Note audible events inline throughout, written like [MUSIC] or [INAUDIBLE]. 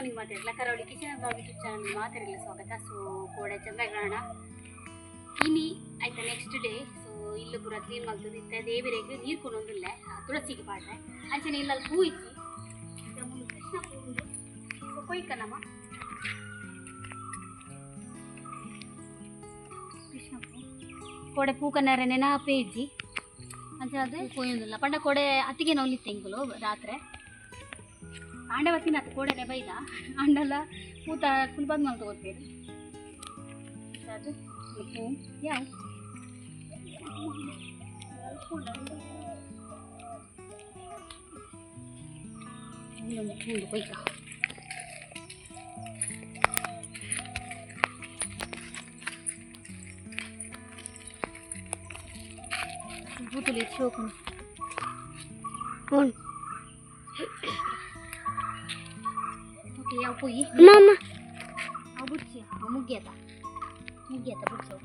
Morning ಮಾತಾಡಲ್ಲ Karavali kitchen blog YouTube channel ಮಾತಾಡಲ್ಲ. ಸ್ವಾಗತ ಸೊ ಕೋಡೆ ಚಂದ್ರಗ್ರಹಣ ಇನಿ ಆಯ್ತಾ ನೆಕ್ಸ್ಟ್ ಡೇ ಸೊ ಇಲ್ಲಿ ಪೂರ ಕ್ಲೀನ್ ಮಾಡ್ತದೆ ಇತ್ತ ದೇವಿರೆಗೆ ನೀರು ಕೊಡೋಂಗಿಲ್ಲ ತುಳಸಿಗೆ ಪಾಡ್ರೆ. ಅಂಚನೆ ಇಲ್ಲಲ್ಲಿ ಹೂ ಇಚ್ಚಿ ಕೃಷ್ಣ ಹೂ ಉಂಡು ಸೊ ಕೊಯ್ಕನಮ್ಮ ಕೃಷ್ಣ ಹೂ ಕೋಡೆ ನೆನಪೇ ಇಜ್ಜಿ. ಅಂಚೆ ಅದು ಕೊಯ್ಯೊಂದಿಲ್ಲ. ಪಂಡ ಕೋಡೆ ಅತ್ತಿಗೆ ನೋಲಿತ್ತೆ ತೆಂಗಲು ರಾತ್ರಿ. ಆಂಡೆ ಬತ್ತಿನ ಅದು ಕೋಡೆನೆ ಬೈದ ಅಂಡಲ್ಲ ಕೂತ ಕುಲ್ಬಂದ್ ಮಾಡಿ ತಗೋತೀರಿ. ಅದು ಹ್ಞೂ ಯಾವ? ಬೈಕ ಬೂತುಲಿ ಶೋಕು ಹ್ಞೂ Mama. Abut sih, kamu geta. Kamu geta, betul.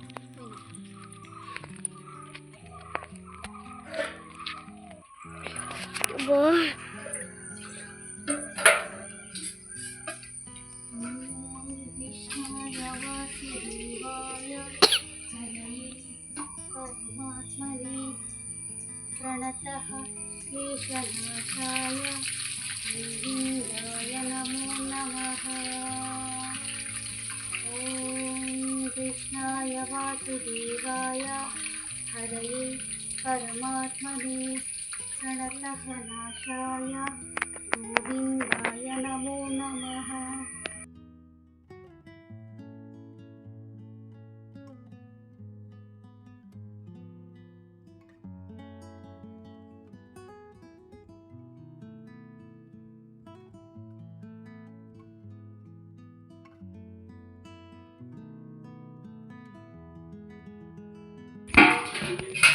பாஷாய கோவிந்தாய நமோ Thank you.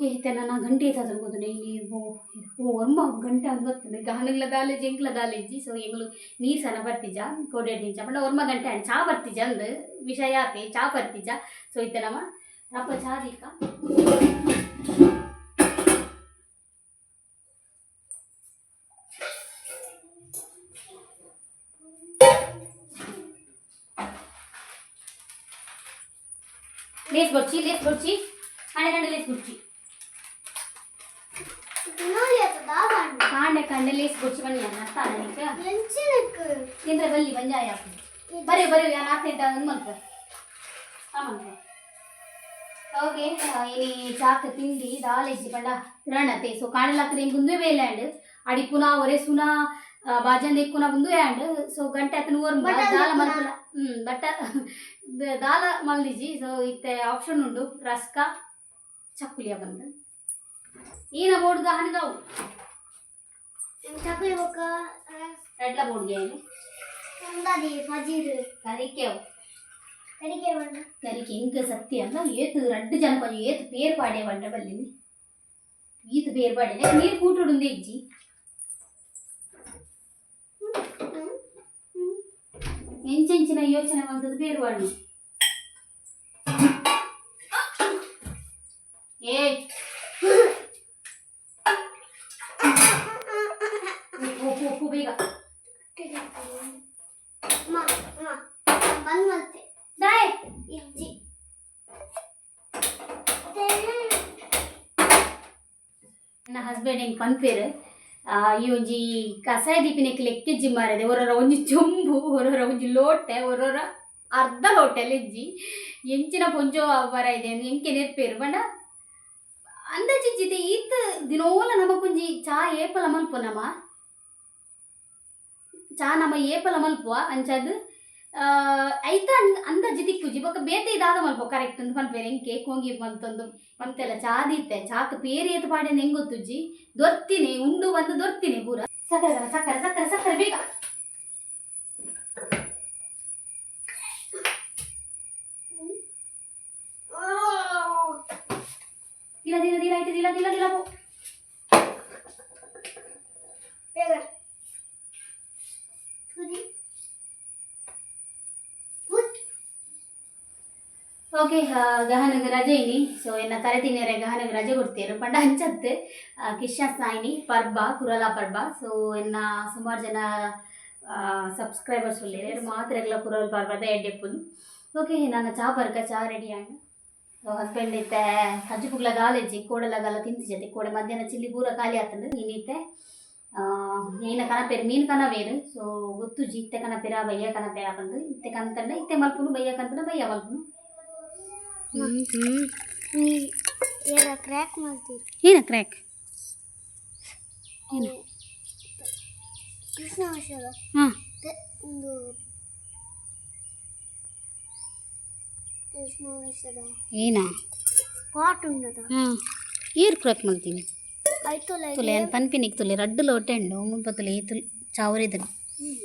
ಓಕೆ ಇತ್ತೆ ನನ್ನ ಗಂಟೆ ಆಯ್ತು ಅನ್ಕೋತೀನಿ ಇಲ್ಲಿ ಓ ಒಮ್ಮ ಗಂಟೆ ಅಂತ ಬರ್ತದೆ ಗಾನಗ್ಲ ದಾಲೇಜಿ ಎಂಕ್ಲ ದಾಲೇಜಿ ಸೊ ಎಂಗ್ಲು ನೀರು ಸನ ಬರ್ತಿಜ ಕೋಡೇಡ್ ನಿಂಚ ಬಣ್ಣ ಒರ್ಮ ಗಂಟೆ ಆಯ್ತು ಚಾ ಬರ್ತಿಜ ಅಂದ್. ವಿಷಯ ಆತೆ ಚಾ ಬರ್ತಿಜ ಸೊ ಇತ್ತೆ ನಮ್ಮ ರಪ್ಪ ಚಾ ದೀಕ ಲೇಸ್ ಬರ್ಚಿ ಲೇಸ್ ಬರ್ಚಿ. ಹಣೆ ಕಂಡೆ ಲೇಸ್ ಬರ್ಚಿ. ಕಾಂಡೆ ಕಂಡಲೇಸ್ ಗುಡ್ಸ್ಕೊಂಡು ಏನು ಅರ್ಥ ನನಗೆ ಬಲ್ಲಿ ಬಂಜಾಯ ಬರೀ ಬರೀ ನಾನು ಆಗ್ತಾ ಇದ್ದ ಒಂದು ಮಂತ್ರ ఓకే ఇది చాక తిండి దాలేసి పండ తినండి సో కాడలా తిరిగి ముందు వేలాండ్. అడిక్కునా ఒరేసునా బాజన్ ఎక్కువ ముందు వేయండి సో గంట అతను ఊరు దాల మనుకుల బట్ట దాల మల్దిజి సో ఇత్తే ఆప్షన్ ఉండు. రస్కా చక్కులియా బంద ಬಂದು ಈನ ಬೋರ್ಡ್ ಹನಿದವು ಎಡ್ಲ ಬೋರ್ಡ್ಗೆ ಏನು ಕರಿಕೆವು ಕರಿಕೆ ಇಂಕ ಸತ್ಯ ಅಂದ ಏತು ರಡ್ಡು ಜನ ಕೊಂಚ ಏತು ಪೇರ್ ಪಾಡೆ ಬಂಡ ಬಲ್ಲಿನಿ ಈತು ಪೇರ್ ಪಾಡೆ ನೀರು ಕೂಟುಡುಂದೆ ಇಜ್ಜಿ ಎಂಚೆಂಚಿನ ಯೋಚನೆ ಮಾಡ್ತದ ಪೇರ್ ಪಾಡು ಏ ಉಪ್ಪು ಬೇಗ ನನ್ನ ಹಸ್ಬೆಂಡ್ ಹೆಂಗೆ ಪನ್ಪೇರು ಇವಂಜಿ ಕಸಾಯ ದೀಪಿನಕ್ಕೆ ಲೆಕ್ಕೆಜ್ಜಿ ಮಾರದೆ. ಒರೊರ ಒಂಜಿ ಚೊಂಬು ಒರೊರ ಒಂಜಿ ಲೋಟೆ ಒರೊರ ಅರ್ಧ ಲೋಟೆ ಇಜ್ಜಿ. ಎಂಚಿನ ಪೊಂಜೋ ಬರ ಇದೆ ಎಂಕೆ ನೆರ್ಪೇರು. ಬಣ್ಣ. ಅಂದಾಜಿಜ್ಜಿದೆ ಈತ ದಿನೋಲ ನಮಕೊಂಜಿ ಚಾ ಏಪಲ ಮಲ್ಪ ನಮ ಚಾ ನಮ್ಮ ಏಪಲ ಮಲ್ಪುವ ಅಂಚದು ಐತ ಅಂದಾಜಿ ದಿಕ್ಕುಜಿ, ಬೊಕ ಬೇತೆ ಇದಾದ ಮಲ್ಪ ಕರೆಕ್ಟ್ ಅಂತ ಪನ್ಪೇರು ಎಂಕೆ ಕೊಂಗಿ ಮಂತೊಂದು ಮಂತೆಲ್ಲ ಚಾ ದೀತೆ, ಚಾಕ್ ಪೇರಿ ಏತ್ ಪಾಡೆ ಹೆಂಗ್ ಗೊತ್ತುಜ್ಜಿ? ದೊರ್ತೀನಿ, ಉಂಡು ಬಂದು ದೊರ್ತೀನಿ ಪೂರ. ಸಕ್ಕರೆ ಸಕ್ಕರೆ ಸಕ್ಕರೆ ಸಕ್ಕರೆ ಬೇಗ. ದಿನ ದಿನ ದಿನ ಆಯ್ತು, ದಿನ ದಿನ ದಿನ ಪೋ. ಓಕೆ ಗಹನಗ ರಜೆ ಇನಿ. ಸೊ ಎನ್ನ ತರತಿನೇರೆ ಗಹನಗ ರಜೆ ಕೊಡ್ತೀರು ಪಂಡ ಹಂಚತ್ತೆ ಕಿಶ ಸಾಯಿನಿ, ಪರ್ಬ, ಕುರಲ ಪರ್ಬ. ಸೊ ಎನ್ನ ಸುಮಾರು ಜನ ಸಬ್ಸ್ಕ್ರೈಬರ್ಸ್ ಉಳ್ಳೇರು ಮಾತ್ರ ಎಲ್ಲ ಕುರಲ್ ಪರ್ಬದ ಎಡ್ಡೆಪ್ಪುದು ಓಕೆ, ನನ್ನ ಚಾ ಬರ್ಕ, ಚಾ ರೆಡಿ ಆಂಡ್ ಸೊ ಹಸ್ಬೆಂಡ್ ಇತ್ತೆ, ಹಜ್ಜು ಪುಗ್ಲ ಗಾಲೆಜ್ಜಿ ಕೋಡಲ ಗಾಲ ತಿಂತಿಜತೆ ಕೋಡೆ ಮಧ್ಯಾಹ್ನ ಚಿಲ್ಲಿ ಪೂರ ಖಾಲಿ ಆಗ್ತದೆ ನೀನಿತ್ತೆ ಏನ ಕನಪೇರು ಮೀನು ಕನವೇರು ಸೊ ಗೊತ್ತು ಜಿ, ಇತ್ತೆ ಕನಪೇರ ಬಯ್ಯ ಕನಪೇರ ಬಂದು, ಇತ್ತೆ ಕಂತಂಡ, ಇತ್ತೆ ಮಲ್ಪುನು, ಬಯ್ಯ ಕಂತಂಡ, ಬಯ್ಯ ಮಲ್ಪುನು. ಏನ ಕ್ರ್ಯಾಕ್ ಮಾಡ್ತೀರಿ ಏನ ಕ್ರ್ಯಾಕ್ ಏನು ಕೃಷ್ಣ ವರ್ಷದ ಹಾಂ ಒಂದು ಕೃಷ್ಣ ವರ್ಷದ ಏನಾ ಪಾಟ್ ಉಂಡದ ಹಾಂ ಏರ್ ಕ್ರ್ಯಾಕ್ ಮಾಡ್ತೀನಿ ಆಯ್ತಲ್ಲ ತುಲೆ ಏನು ಪನ್ಪಿನಿಗೆ ತುಲೆ ರಡ್ಡು ಲೋಟೆ ಉಂಡು ಮುಲ್ಪ ತುಲೆ ತುಲ್ ಚಾವರಿದನು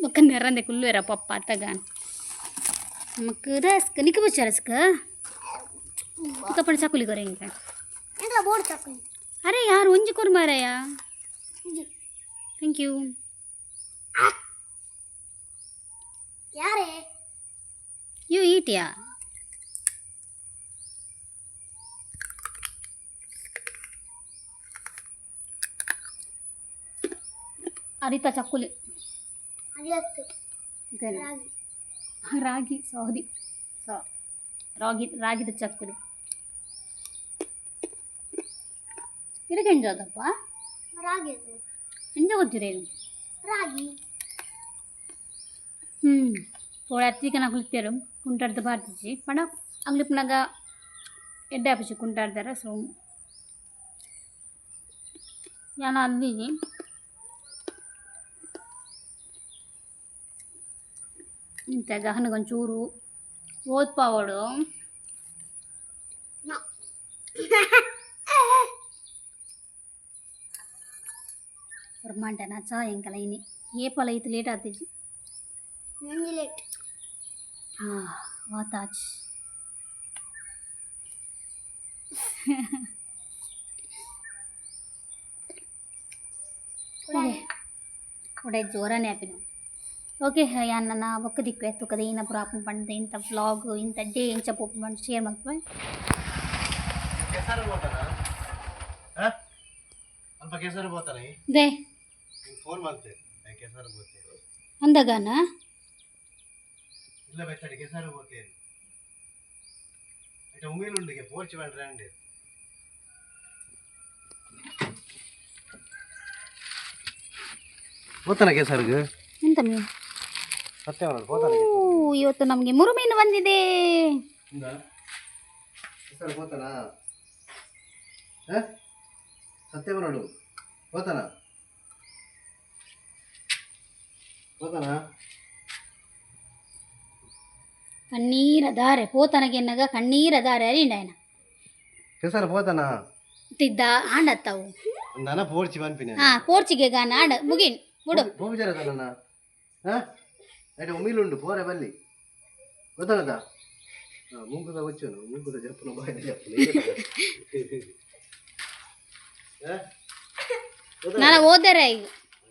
ಒಕ್ಕ ನೆರಂದೆ ಕುಲ್ವೇರ ಪಪ್ಪ ಅತ್ತಗ ಮಕ್ಕ ರಸ್ಕ ನಿಕ್ಕ ಬಚ್ಚ ರಸ್ಕ तो अपन चकुली करेंगे बोर्ड अरे यार उंज कोर मारा यार थैंक यू क्या रे? यू ईट या అరిత చక్కులు రాగి సారీ సారీ రాగి రాగిద చక్కులు ಇದಕ್ಕೆ ಎಂಜೋದಪ್ಪ ರಾಗಿ ಅದು ಎಂಜ ಗೊತ್ತಿರೇನು ರಾಗಿ ಹ್ಞೂ ತೋಳೆ ಹತ್ತಿಗೆ ನಾ ಕುಳಿತೇರು ಕುಂಟಾಡ್ದು ಬಾರ್ತಿಚ್ಚಿ ಪಣ ಅಂಗ್ಲಿಪ್ನಾಗ ಎಡ್ಡೆ ಆಪಿಸಿ ಕುಂಟಾಡ್ದಾರ ಸೊ ಯಾನ ಅಲ್ಲಿ ಇಂಥ ಗಹನಗೊಂಚೂರು ಓದ್ಪಾವಡು ஒரு மண்டனாச்சா என் கலைனி ஏ பழையத்து லேட் ஆத்துச்சு லேட் ஆ வாத்தாச்சு ఉడే జోరాని ఆపినా ఓకే హాయ్ అన్న నా ఒక్క దిక్కు ఎత్త ఒక దిగిన ప్రాబ్లం ఇంత బ్లాగ్ ఇంత డే ఏం పండు షేర్ మంచి పోతారా? అంత కేసారి పోతారా? ಫೋನ್ ಮಾಡ್ತೆ. ಕೆಸರು ಬೋತೆ. ಅಂದಗಾನ? ಇಲ್ಲ ಬೆಚ್ಚಡಿ ಕೆಸರು ಬೋತೆ ಐಟ ಉಂಗಿಲುಂಡಿಗೆ ಪೋರ್ಚ್ ಬೇಡ ರಂಡಿ ಹೋತನ ಕೆಸರ್ಗೆ? ಎಂತ ಮೀನು? ಸತ್ಯ ಇವತ್ತು ನಮಗೆ ಮುರು ಮೀನು ಬಂದಿದೆ. ಸರ್ ಹೋತನ ಸತ್ಯ ಮಾಡು ಹೋತನ పోతానా ಕಣ್ಣೀರ ದಾರೆ ಪೋತನಗೆ ಎನ್ನಗ ಕಣ್ಣೀರ ದಾರೆ ಅರಿಂಡಾಯನ ಕೆಸರು పోతానా ತಿದ್ದ ಆಂಡತ್ತವು ನನ ಪೋರ್ಚಿ ಪನ್ಪಿನ ಹಾ ಪೋರ್ಚಿಗೆ ಗಾನ ಆಂಡ ಮುಗಿನ್ ಬಿಡು ಭೂಮಿಜರ ತನ್ನ అయితే ఉమ్మిలుండు పోరే బల్లి వదలదా ముంకుగా వచ్చాను ముంకుగా చెప్పును బయట చెప్పును ನಾನು ಓದರೆ ಈಗ అన్నీ మరిపోతా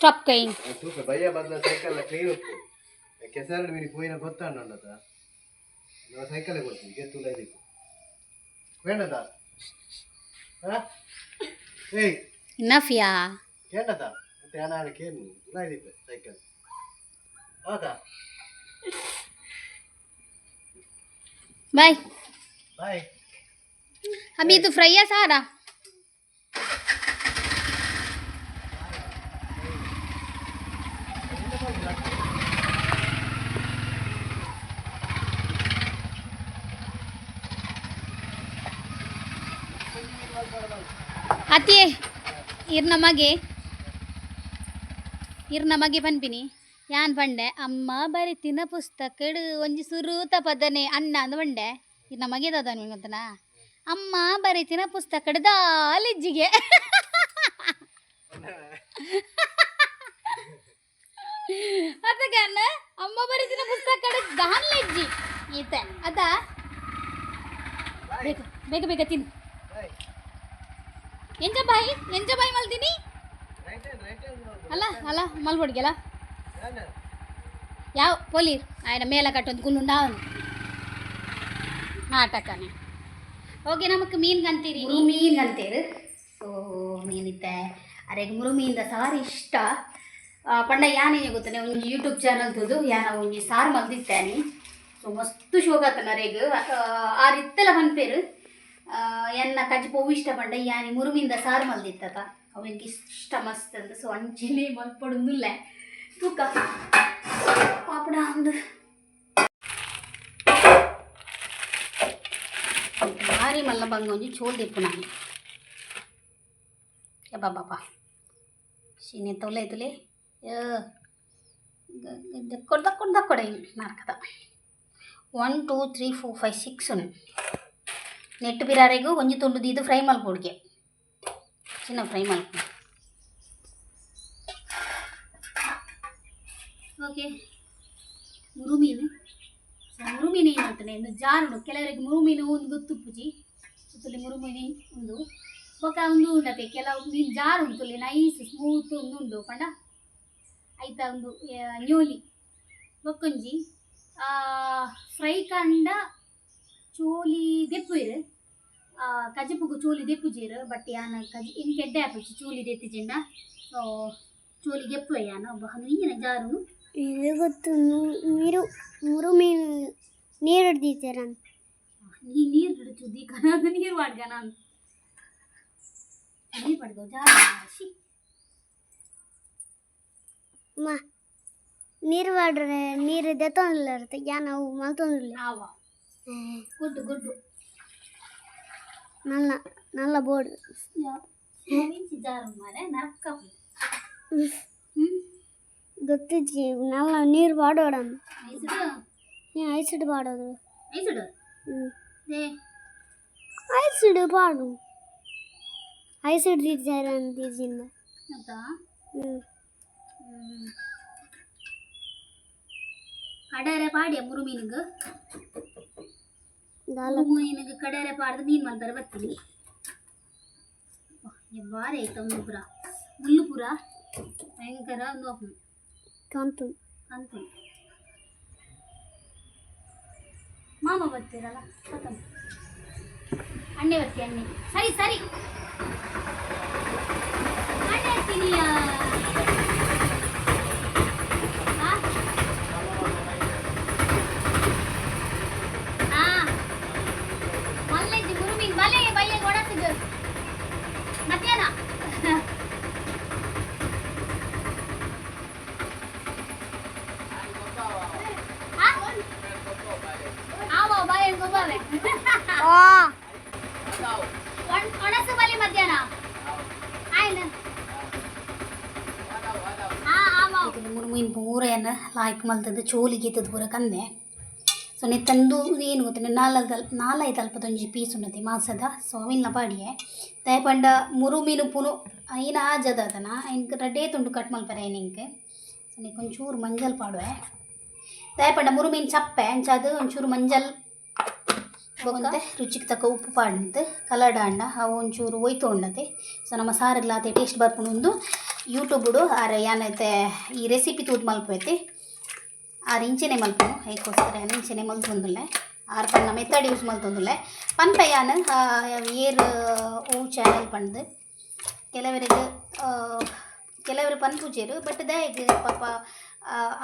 ಸ್ಟಾಪ್ ಕೈ ತೂಕ ಭಯ ಬದಲ ಸೈಕಲ್ ಕ್ಲೀನ್ ಉಪ್ಪು. ಕೆಸರಡು ಮೀನಿಗೆ ಹೋಯಿನ ಗೊತ್ತಾಂಡ ನಾವು ಸೈಕಲ್ ಕೊಡ್ತೀವಿ ಗೆತ್ತುಲ ಇದಕ್ಕೆ. ಬೇಡದ ಏಯ್ ನಫಿಯಾ ಕೇಳದ ಮತ್ತೆ ನಾನು ಕೇಳು ಇಲ್ಲ ಇದಿppe ಸೈಕಲ್ ಹೌದಾ? ಬಾಯ್ ಬಾಯ್ ಅಭಿ ಇದು ಫ್ರೈಯಾ ಸಾರಾ? ಅತಿ ಇರ್ ನಮಗೆ ಇರ್ ನಮಗೆ ಪನ್ಪಿನಿ ಯಾನ್ ಪಂಡೆ ಅಮ್ಮ ಬರಿತಿನ ಪುಸ್ತಕಡು ಒಂಜಿ ಸುರೂತ ಪದನೆ ಅಣ್ಣ ಅಂದ್ ಪಂಡೆ ಇರ್ ನಮಗೆ ಅದ ನಿಮಗೆ ಅಮ್ಮ ಬರಿತಿನ ಪುಸ್ತಕದ ದಾಲಿಜ್ಜಿಗೆ [LAUGHS] [LAUGHS] അത് ಅಮ್ಮ അമ്മ പരിചയ ಪುಸ್ತಕದ ಗಾನ್ಲೆಜ್ಜಿ ಈತ, ಅದ. ಬೇಗ ಬೇಗ ಬೇಗ ತಿನ್ನು. ಎಂಜ ಬಾಯಿ ಎಂಜ ಬಾಯಿ ಮಲ್ದಿನಿ? ಅಲ್ಲ ಅಲ್ಲ ಮಲ್ಬೋಡ್ಗೆಲ್ಲ ಯಾವ, ಪೊಲೀರ್? ಆಯ್ನ, ಮೇಲ ಕಟ್ಟೊಂದು ಗುಂಡು ಅವನು. ನಾಟಕನೇ. ಓಕೆ ನಮಗೆ ಮೀನ್ಗಂತೀರಿ ನೀ ಮೀನ್ಗಂತೀರಿ ಸೊ, ಮೀನಿತ್ತೆ. ಅರೆಗೆ ಮೀನ್ ದ ಸಾರಿ ಇಷ್ಟ. ಪಂಡ ಯಾನೇ ಗೊತ್ತಾನೆ ಒಂದು ಯೂಟ್ಯೂಬ್ ಚಾನಲ್ ತುದು ಯಾನ ಒಂಜಿ ಸಾರು ಮಲ್ದಿತ್ತಾನೆ ಸೊ, ಮಸ್ತ್ ಶೋಕ ರೇಗ. ಆ ರಿತ್ತಲ ಪನ್ಪೇರು ಎನ್ನ ಕಜ್ಜಿ ಪೋವು ಇಷ್ಟ ಪಂಡ ಯಾನಿ ಮುರುಮಿಂದ ಸಾರು ಮಲ್ದಿತ್ತತ ಅವನಿಗೆ ಇಷ್ಟ ಮಸ್ತ್ ಅಂತ. ಸೊ ಅಂಚಿನೇ ಮಲ್ಪಡುದಿಲ್ಲ. ತೂಕ. ಪಾಪಡ ಅಂದು. ಭಾರಿ ಮಲ್ಲ ಬಂಗ ಒಂಜಿ ಚೋಲ್ ದಿಪ್ಪು ನಾನು. ಬಾಬಾ ಶೀನೆ ತುಲೆ ದಕ್ಕೊಡ್ ದಕ್ಕೊಡ್ ದಕ್ಕೊಡ ನಾರ್ಕದ one two three four five six ನೆಟ್ಟು ಬಿರಾರೆಗೂ ಒಂಜಿ ತುಂಡು ದೀದು ಫ್ರೈ ಮಲ್ಪೊಡ್ಗೆ ಚಿನ್ನ ಫ್ರೈ ಮಲ್ಪು ಓಕೆ. ಮುರು ಮೀನು ಮುರು ಮೀನು ಹೇಳ್ತಾನೆ ಒಂದು ಜಾರುಡು ಕೆಲವರಿಗೆ ಮುರುಮೀನು ಒಂದು ಗೊತ್ತುಪ್ಪುಜಿ ಸುತ್ತಲಿ ಮುರುಮೀನು ಒಂದು ಬೊಕ ಒಂದು ಉಂಡತೆ ಕೆಲವು ಮೀನು ಜಾರು ಉಂಟು ನೈಸ್ ಸ್ಮೂತ್ ಒಂದು ಉಂಡು, ಪಂಡ. ಆಯ್ತಾ ಒಂದು ನ್ಯೂಲಿ. ಬೊಕ್ಕೊಂಜಿ ಫ್ರೈ ಕಂಡ ಚೋಲಿ ದೆಪ್ಪುಯಿರು ಕಜಪುಗು ಚೋಲಿ ದೆಪ್ಪುಜೀರು ಬಟ್ ಯಾನ ಕಜ ಇನ್ ಕೆಡ್ಡೆ ಆಪುಜಿ ಚೋಲಿ ದೆತ್ತಿಜಿಂಡ ಸೊ ಚೋಲಿ ದೆಪ್ಪು ಯಾನ ಒಬ್ಬ ನೀರಿನ ಜಾರು ಇದು ಗೊತ್ತು ನೀರು ಮೂರು ಮೀನು ನೀರು ಹಿಡ್ದಿದ್ದೀರ ನೀ ನೀರು ಹಿಡಿಚುದ್ದಿ ಕನಾದ ನೀರು ಮಾಡ್ಗ ನಾನು. ನೀರು ಪಡ್ದು ಜಾಸ್ತಿ ಅಮ್ಮ ನೀರು ಮಾಡ್ರೆ ನೀರು ದೆತ್ತೊಂದಿಲ್ಲ ಇರುತ್ತೆ ಯಾ ನಾವು ಮಲ್ತೊಂದಿಲ್ಲ ಆವ ಗುಡ್ಡು ಗುಡ್ಡು ನಲ್ಲ ನಲ್ಲ ಬೋರ್ಡ್ ಮಿಂಚಿ ಜಾರು ಮಾರೆ ನರಕ ಹ್ಞೂ ಗೊತ್ತಿಜ್ಜಿ ನಲ್ಲ ನೀರು ಬಾಡೋಡಮ್ಮ ಐಸುಡು ನೀ ಐಸಿಡ್ ಬಾಡೋದು ಐಸುಡು ಹ್ಞೂ ದೇ ಐಸಿಡ್ ಬಾಡು ಐಸಿಡ್ ದಿದ್ದಾರ ಅಂತಿದ್ದಿಂದ ಆಯ್ತಾ ಹ್ಞೂ ಹ್ಮ್. ಕಡರೆ ಪಾಡಿಯ ಮುರು ಮೀನಿಗೆ ದಾಲ ಮುರು ಮೀನಿಗೆ ಕಡರೆ ಪಾಡ್ದು ಮೀನು ಮಾಡ್ತಾರೆ ಬರ್ತೀನಿ ಬಾರಿ ಆಯ್ತು ಒಂದು ಪುರ ಮುಳ್ಳು ಪುರ ಭಯಂಕರ ಒಂದು ಓಪನ್ ಕಂತು ಅಂತ ಮಾಮ ಬರ್ತೀರಲ್ಲ ಖತಮ್. ಅಣ್ಣೆ ಬರ್ತಿ ಅಣ್ಣೆ ಸರಿ ಸರಿ ಅಣ್ಣೆ ಬರ್ತೀನಿ ಆ. ಆ? ಆ. ಮಲ್ಲೆಜ್ಜಿ ಮುರುಮೀನ್ ಬಲೆ ಬಲೆ ಒಡಸಿದ್ದು ಮಧ್ಯಾಹ್ನ ಆವ ಬಾಯ ಗೊಬ್ಬರವೆ ಒಣಸು ಬಲಿ ಮಧ್ಯಾಹ್ನ ಆಯ್ತು ಮುರುಮೀನ್ ಪೂರ ಏನು ಲಾಯ್ಕ್ ಮಲ್ತದ್ದು ಚೋಲಿ ಇದ್ದದ್ದು ಪೂರ ಕಂದೆ. ಸೊ ನೆ ತಂದು ಏನು ಗೊತ್ತ ನಾಲ್ಕು ನಾಲ್ಕೈದು ಅಲ್ಪದೊಂಜಿ ಪೀಸ್ ಉನ್ನತಿ ಮಾಸದ. ಸೊ ಅವಿನ ಪಾಡಿಯೆ. ಮುರು ಮೀನು ಪುನು ಐನ ಆಜದ ಅದನ ಐನ್ಗೆ ರಡ್ಡೇ ತುಂಡು ಕಟ್ ಮಲ್ಪರೆ ಐನಿಂಗೆ ಸೊ ನೀ ಒಂಚೂರು ಮಂಜಲ್ ಪಾಡುವೆ. ದಯಪಂಡ ಮುರುಮೀನು ಚಪ್ಪೆ ಅಂಚಾದು ಒಂಚೂರು ಮಂಜಲ್. ಬೊಕ್ಕಂತೆ ರುಚಿಗೆ ತಕ್ಕ ಉಪ್ಪು ಪಾಡಂತೆ ಕಲರ್ಡ ಅಂಡ ಅವು ಒಂಚೂರು ಒಯ್ತು ಉಂಡತೆ ಸೊ ನಮ್ಮ ಸಾರಿಗ್ಲಾತೆ ಟೇಸ್ಟ್ ಬರ್ಪುಂಡು ಒಂದು ಬಿಡು ಆರ ಏನೈತೆ, ಈ ರೆಸಿಪಿ ತೂದ್ ಮಲ್ಪೈತಿ ಆರು ಇಂಚಿನೆ ಮಲ್ಪನು ಹೇಗೋಸ್ಕರ ಇಂಚಿನೆ ಮಲ್ತೊಂದುಲ್ಲೆ ಆರು ಪಣ್ಣ ಮೆತ್ತಡ್ ಯೂಸ್ ಮಲ್ತೊಂದುಲ್ಲೆ ಪನ್ ಯಾನ್ ಏರ್ ಓ ಚಾನಲ್ ಪಂಡ್ದು ಕೆಲವರಿಗೆ ಕೆಲವರು ಪನ್ಪುಜೇರು ಬಟ್ ದಯಗ್ ಪಾಪ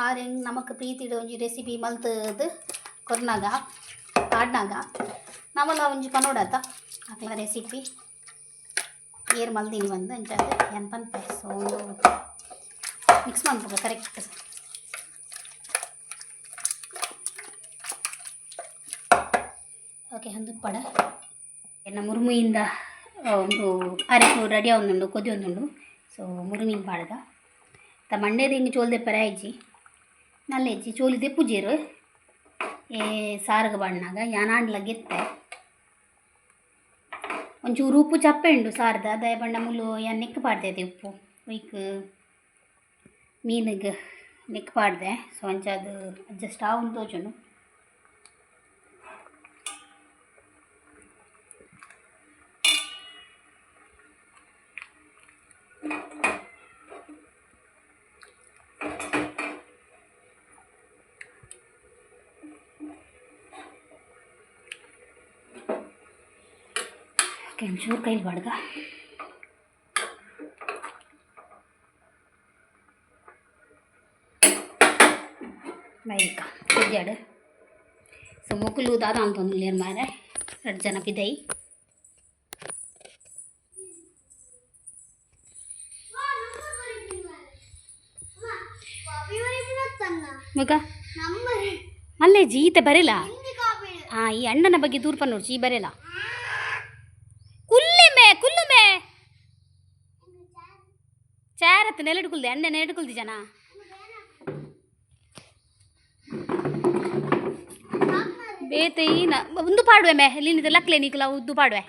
ಆರು ಹೆಂಗೆ ನಮಕ್ ಪ್ರೀತಿಡು ಒಂಜಿ ರೆಸಿಪಿ ಮಲ್ತದು ಕೊರ್ನಾಗ, ಆಡ್ನಾಗ. ನಾವೆಲ್ಲ ಒಂಜಿ ಪನೋಡಾತ ಅಕ್ಲ ರೆಸಿಪಿ ಏರ್ ಮಲ್ದೀನಿ ಒಂದು ಅಂಚಾದ ಎನ್ಪನ್ ಸೋ ಮಿಕ್ಸ್ ಮಾಡ್ಬೇಕು ಕರೆಕ್ಟ್ ಓಕೆ ಒಂದು ಪಡ. ಎನ್ನ ಮುರುಮಿಯಿಂದ ಒಂದು ಅರೆಕು ರೆಡಿ ಆವೊಂದುಂಡು ಕೊದಿ ಒಂದುಂಡು. ಸೊ ಮುರುಮಿನ ಪಾಡ್ದ ತ ಮಂಡ್ಯದ ಹಿಂಗೆ ಚೋಲ್ದೆ ಪರ ಹೆಜ್ಜಿ ನಲ್ಲ ಹೆಜ್ಜಿ ಚೋಲಿದೆ ಪೂಜೆರು. ಏ, ಸಾರಿಗೆ ಬಣ್ಣಾಗ ಯಾನಾಂಡ್ಲ ಗೆತ್ತೆ. ಒಂಚೂರು ಉಪ್ಪು ಚಪ್ಪೆ ಉಂಡು, ಸಾರ್ದ. ದಯ ಬಣ್ಣ ಮುಲ್ಲು ಯಾನ್ ಪಾಡ್ದೆ ಉಪ್ಪು. ಒಯ್ಕ್ ಮೀನಿಗೆ ನಿಕ್ ಪಾಡ್ದೆ. ಸೊ ಅದು ಅಡ್ಜಸ್ಟ್ ಆವು ತೋಚುಂಡು ಒಂಚೂರು ಕೈಲಿ ಬಾಡ್ಗ. ಬೈಕ ಕುಜ್ಜಾಡು ಸೊ ಮುಕ್ಕಲು ದಾದ ಅಂತ ನೀರು ಮಾರೆ ಎರಡು ಜನ ಬಿದ್ದೈ. ಮಗ ಅಲ್ಲೇ ಜೀತೆ ಬರಲ್ಲ ಹಾಂ ಈ ಅಣ್ಣನ ಬಗ್ಗೆ ದೂರ್ಪ ನೋಡ್ಸಿ ಈ ಬರಲ್ಲ ಎಣ್ಣೆ ಅಣ್ಣೆ ನೆಲೆಡ್ಕುಲ್ದಿ ಜನ ಬೇತೆ ಈ ಒಂದು ಪಾಡುವೆ ಮೇ ಇಲ್ಲಿ ಲಕ್ಲೆ ನೀಕಲ ಉದ್ದು ಪಾಡುವೆ.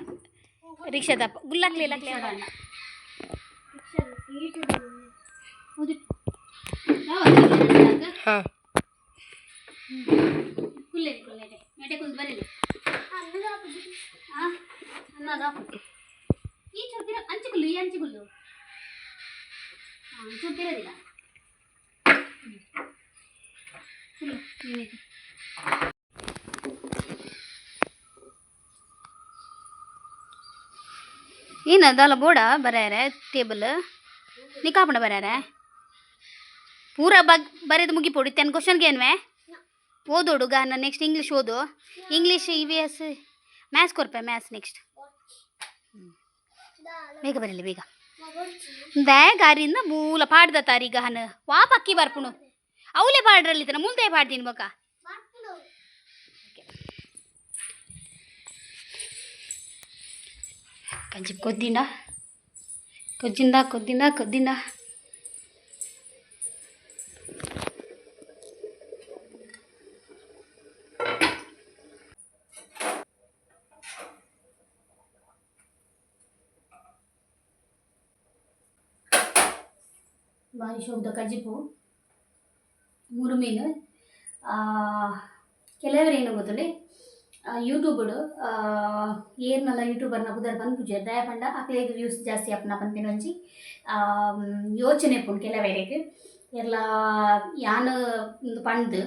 ರಿಕ್ಷಾದ ಗುಲ್ಲಕ್ಲೆ ಲಕ್ಲೆ ಹಾಂ. ಬರಲಿ ಹಾಂ ಅನ್ನದ ಈ ಚೊಪ್ಪಿರ ಅಂಚುಗುಲ್ಲು ಈ ಅಂಚುಗುಲ್ಲು ಹಾಂ ಚೊಪ್ಪಿರೋದಿಲ್ಲ ಫುಲ್ಲು ಏನು ಅದಲ್ಲ ಬೋಡ ಬರ್ಯಾರ, ಟೇಬಲ್? ನೀ ಬರ್ಯಾರ? ಪೂರ ಬಗ್, ಬರೆದು ಮುಗಿಪೋಡು ತೆನ್ ಕ್ವಶನ್ಗೆ ಏನ್ವೆ ಹುಡುಗ, ನಾನು ನೆಕ್ಸ್ಟ್ ಇಂಗ್ಲೀಷ್ ಓದು. English E V S maths ಕೊರ್ಪೆ maths next ಬೇಗ ಬರಲಿ, ಬೇಗ. ಗಾರಿಯಿಂದ ಮೂಲ ಪಾಡ್ದ ತಾರೀಗ ಹನ ವಾ ಪಕ್ಕಿ ಬರ್ಪುಣು ಅವಲೇ ಪಾಡ್ರಲ್ಲಿ ತನ ಮುಂದೆ ಪಾಡ್ತೀನಿ ಬೊಕ ಕಂಚಿ ಕೊದ್ದಿಂಡ ಕೊಜ್ಜಿಂದ ಕೊದ್ದಿಂಡ ಕೊದ್ದಿಂಡ ಭಾರಿ ಕಜಿಪು. ಮೂರು ಮೀನು ಕೆಲವರು ಏನು ಗೊತ್ತಲ್ಲಿ ಯೂಟ್ಯೂಬಡು ಏರ್ನಲ್ಲ ಯೂಟ್ಯೂಬರ್ನ ಕುದರ್ ಬಂದು ದಯ ಪಂಡ ಅಕ್ಲೇಗೆ ವ್ಯೂಸ್ ಜಾಸ್ತಿ ಅಪ್ಪನ ಪಂಪಿನ ಒಂಜಿ ಯೋಚನೆ ಪುಣ್ ಕೆಲವೇರಿಗೆ. ಎಲ್ಲ, ಯಾನು ಒಂದು ಪಂದು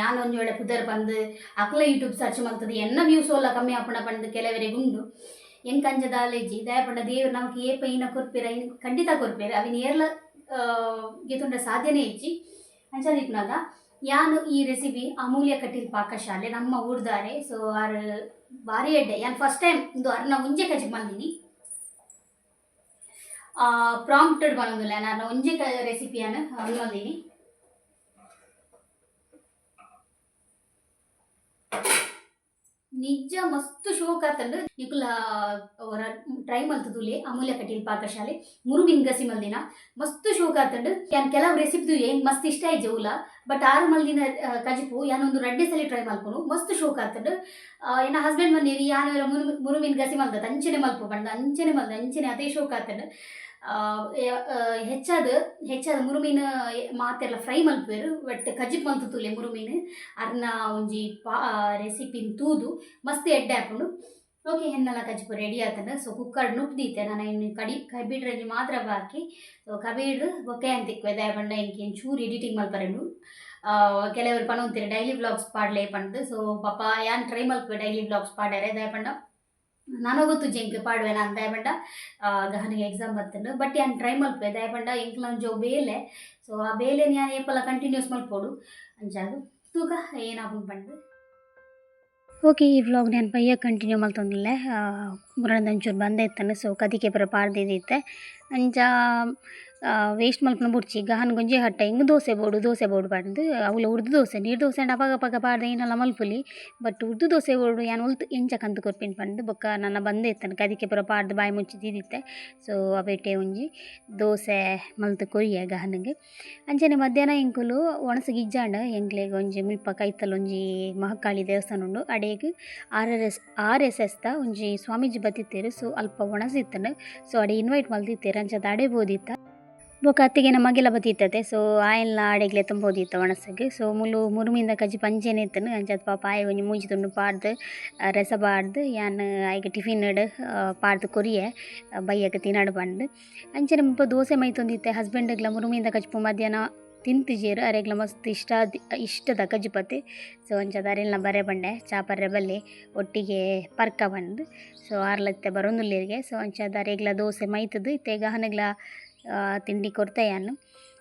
ಯಾನು ಒಂಜಿ ವೇಳೆ ಪುದರ್ ಬಂದು ಅಕ್ಲ ಯೂಟ್ಯೂಬ್ ಸರ್ಚ್ ಮಾಡ್ತದೆ, ಎನ್ನ ವ್ಯೂಸ್ ಎಲ್ಲ ಕಮ್ಮಿ ಆಪಣ ಬಂದು ಕೆಲವರಿಗೆ ಉಂಡು. ಎಂಕ್ ಅಂಜದ ಅಲೆಜಿ ದಯ ಪಂಡ ದೇವ್ರು ನಮಗೆ ಏಪ ಇನ ಕೊರ್ಪೇರ ಇನ್ ಖಂಡಿತ ಕೊರ್ಪೇರ ಅವಿನ ಏರ್ಲ ಗೆತುಂಡ ಸಾಧ್ಯನೇ ಇಜ್ಜಿ ಅಂಚದಿಪ್ನಾಗ ಯಾನು ಈ ರೆಸಿಪಿ ಅಮೂಲ್ಯ ಕಟೀಲ್ ಪಾಕಶಾಲೆ ನಮ್ಮ ಊರ್ದಾರೆ ಸೊ ಆರ್ ಭಾರಿ ಎಡ್ಡೆ ಯಾನ್ ಫಸ್ಟ್ ಟೈಮ್ ಇಂದು ಅರ್ನ ಒಂಜೆ ಕಜಿ ಬಂದಿನಿ ಪ್ರಾಂಪ್ಟೆಡ್ ಬಂದಿಲ್ಲ ನಾನು ಒಂಜೆ ಕ ರೆಸಿಪಿಯನ್ನು ಬಂದಿನಿ ನಿಜ ಮಸ್ತ್ ಶೋಕ ಆತಂದ್ರೆ ನಿಕುಲ ಅವರ ಟ್ರೈ ಮಲ್ತದುಲೆ ಅಮೂಲ್ಯ ಕಟೀಲ್ ಪಾಕಶಾಲೆ ಮುರುಮಿನ್ ಗಸಿ ಮಲ್ದಿನ ಮಸ್ತ್ ಶೋಕ ಆತಂಡು. ಯಾನ್ ಕೆಲವು ರೆಸಿಪಿದು ಏನ್ ಮಸ್ತ್ ಇಷ್ಟ ಆಯ್ತು ಜೌಲ ಬಟ್ ಆರು ಮಲ್ದಿನ ಕಜಿಪು ಯಾನೊಂದು ರಡ್ಡೆ ಸಲ ಟ್ರೈ ಮಲ್ಪನು ಮಸ್ತ್ ಶೋಕ ಆತಂಡು. ಏನ ಹಸ್ಬೆಂಡ್ ಮನೇರಿ ಯಾನ ಮುರು ಮುರುಮಿನ್ ಗಸಿ ಮಲ್ತದ ಅಂಚನೆ ಮಲ್ಪು ಬಂದ ಅಂಚನೆ ಮಲ್ದ, ಅಂಚನೆ ಅದೇ ಶೋಕ್ ಆತಂಡು. ಹೆಚ್ಚಾದ ಹೆಚ್ಚಾದ ಮುರುಮೀನು ಮಾತೆಲ್ಲ ಫ್ರೈ ಮಲ್ಪೇರು ಬಟ್ ಕಜಿಪ್ ಮಲ್ತು ತೂಲೆ ಮುರುಮೀನು. ಅರ್ನ ಒಂಜಿ ಪಾ ರೆಸಿಪಿನ್ ತೂದು. ಮಸ್ತ್ ಎಡ್ಡೆ ಹಾಕೊಂಡು. ಓಕೆ ಹೆಣ್ಣೆಲ್ಲ ಕಜಿಪು ರೆಡಿ ಆತಂಡ ಸೊ ಕುಕ್ಕರ್ ನುಪ್ದೀತೆ ನಾನು ಇನ್ನು ಕಡಿ ಕಬೀಡ್ ರಂಜಿ ಮಾತ್ರ ಬಾಕಿ. ಸೊ ಕಬೀಡ್ ಓಕೆ ಅಂತ ಇಕ್ವೆ. ದಯ ಪಂಡ ಇಂಕೆ ಚೂರು ಎಡಿಟಿಂಗ್ ಮಲ್ಪರೆಂಡು. ಕೆಲವರು ಪಣ ಡೈಲಿ ವ್ಲಾಗ್ಸ್ ಪಾಡ್ಲೇ ಪಂಡು ಸೊ ಪಾಪ ಯಾನ್ ಟ್ರೈ ಮಲ್ಪೆ ಡೈಲಿ ವ್ಲಾಗ್ಸ್ ಪಾಡ್ಯಾರೆ. ದಯ ಪಂಡ ನಾನು ಗೊತ್ತು ಜಂಕ್ ಪಾಡುವೆ ನಾನು ದಯಪಂಡ ಗಹನಿಗೆ ಎಕ್ಸಾಮ್ ಬರ್ತೇನೆ ಬಟ್ ಯಾನ್ ಟ್ರೈ ಮಲ್ಪೆ ದಯಪಂಡ ಇಂಕ್ ನನ್ನ ಜೋ ಬೇಲೆ. ಸೊ ಆ ಬೇಲೆ ನಾನು ಏಪಲ ಕಂಟಿನ್ಯೂಸ್ ಮಲ್ಪೋಡು. ಅಂಚಾದು ತೂಕ ಏನಾಗು ಬಂದು. ಓಕೆ ಈ ವ್ಲಾಗ್ ನಾನು ಪಯ್ಯ ಕಂಟಿನ್ಯೂ ಮಲ್ತೊಂದಿಲ್ಲ. ಮುರಣದಂಚೂರು ಬಂದ ಇತ್ತನು ಸೊ ಕದಿಕೆ ಬರೋ ಪಾರ್ದಿದ್ದೈತೆ ಅಂಚ ವೇಸ್ಟ್ ಮಲ್ಪನ ಬುಡ್ಚಿ. ಗಹನ್ ಗೊಂಜಿ ಹಟ್ಟ, ಹಿಂಗೆ ದೋಸೆ ಬೋಡು ದೋಸೆ ಬೋಡು ಪಾಡ್ದು ಅವಳು ಉರ್ದು ದೋಸೆ, ನೀರು ದೋಸೆ ಅಂಡ್ ಅಪಾಗ ಪಗ ಪಾಡ್ದೆ ಏನಲ್ಲ ಮಲ್ಪುಲಿ. ಬಟ್ ಉರ್ದು ದೋಸೆ ಬೋಡು, ಯಾನ್ ಉಲ್ತು ಎಂಚ ಕಂತು ಕೊರ್ಪಿನ ಪಂಡು ಬೊಕ್ಕ ನನ್ನ ಬಂದೆ ಇತ್ತನು, ಕದಿಕೆ ಪುರ ಪಾಡ್ದು ಬಾಯಿ ಮುಚ್ಚಿ ತಿದ್ದಿತ್ತೆ ಸೊ ಅವೇಟೆ ಒಂಜಿ ದೋಸೆ ಮಲ್ತು ಕೊರಿಯ ಗಹನಿಗೆ ಅಂಚನೆ ಮಧ್ಯಾಹ್ನ ಎಂಕುಲು ಒಣಸು ಗಿಜ್ಜಾಂಡ ಎಂಕ್ಲೆಗ್ ಒಂಜಿ ಮುಲ್ಪ ಒಂಜಿ ಮಹಕಾಳಿ ದೇವಸ್ಥಾನ ಉಂಡು. ಅಡೆಗ್ R R S R S S the ಒಂಜಿ ಸ್ವಾಮೀಜಿ ಬತ್ತಿತ್ತೇರು. ಸೊ ಅಲ್ಪ ಒಣಸಿತ್ತನು. ಸೊ ಅಡೆ ಇನ್ವೈಟ್ ಮಲ್ತಿತ್ತೇರು. ಅಂಚದ ಅಡೆ ಬೋದಿತ್ತ. ಬೊಕ ಅತ್ತಿಗೆ ನಮ್ಮ ಮಗೆಲ ಬತ್ತಿತ್ತತೆ ಸೊ ಆಯಲ್ನ ಆಡೆಗ್ಲೆ ತುಂಬೋದಿತ್ತ ಒಣಸಗ್ ಸೊ ಮುಲು ಮುರುಮಿಂದ ಕಜ್ಜಿ ಪಂಚೆನೆ ಇತ್ತನು ಅಂಜದ ಪಾಪ ಆಯ ಒಂಜಿ ಮೂಜಿ ತುಂಡು ಪಾಡ್ದು ರಸ ಪಾಡ್ದು ಯಾನ್ ಆಯ್ಗೆ ಟಿಫಿನ್ ಇಡು ಪಾಡ್ದು ಕೊರಿಯೆ ಬೈಯಕ್ಕೆ ತಿನ್ನಾಡು ಬಂದು. ಅಂಚನೆ ಮುಪ್ಪ ದೋಸೆ ಮೈತೊಂದಿತ್ತೆ ಹಸ್ಬೆಂಡ್ಗ್ಲ ಮುರುಮಿಂದ ಕಜ್ಪು ಮಧ್ಯಾಹ್ನ ತಿಂತಿಜೇರು ಅರೆಗ್ಲ ಮಸ್ತ್ ಇಷ್ಟ, ಇಷ್ಟದ ಕಜ್ಜಿಪತ್ತೆ ಸೊ ಅಂಚದ ಅರೆಲ್ನ ಬರೆ ಬಂಡೆ, ಚಾಪರ್ರೆ ಬಲ್ಲಿ, ಒಟ್ಟಿಗೆ ಪರ್ಕ ಬಂದು. ಸೊ ಆರ್ಲತ್ತೆ ಬರೋಂದುಲ್ಲೇರಿಗೆ. ಸೊ ಅಂಚದ ಅರೆಗ್ಲ ದೋಸೆ ಮೈತದು ಇತ್ತೆ ಗಹನಗ್ಲ ತಿಂಡಿ ಕೊಡ್ತೆಯಾನು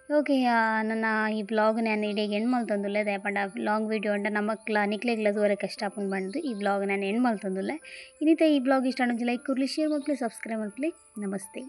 ಓಕೆ ನನ್ನ ಈ ಬ್ಲಾಗ್ ನಾನು ಇಡೀಗೆ ಎಂಡ್ ಮಲ್ತೊಂದುಲ್ಲೆ ದಯಪಂಡ ಲಾಂಗ್ ವೀಡಿಯೋ ಅಂಡ ನಮಕ್ಲ ನಿಕ್ಲೆಗ್ಲ ದೂರ ಕಷ್ಟ ಆಪುಂಡು ಬಂದು ಈ ಬ್ಲಾಗ್ ನಾನು ಎಂಡ್ ಮಲ್ತೊಂದುಲ್ಲೆ ಇನ್ನಿತ ಈ ಬ್ಲಾಗ್ ಇಷ್ಟ ಲೈಕ್ ಕೊಡ್ಲಿ ಶೇರ್ ಮಾಡ್ಲಿ ಸಬ್ಸ್ಕ್ರೈಬ್ ಮಾಡ್ಲಿ ನಮಸ್ತೆ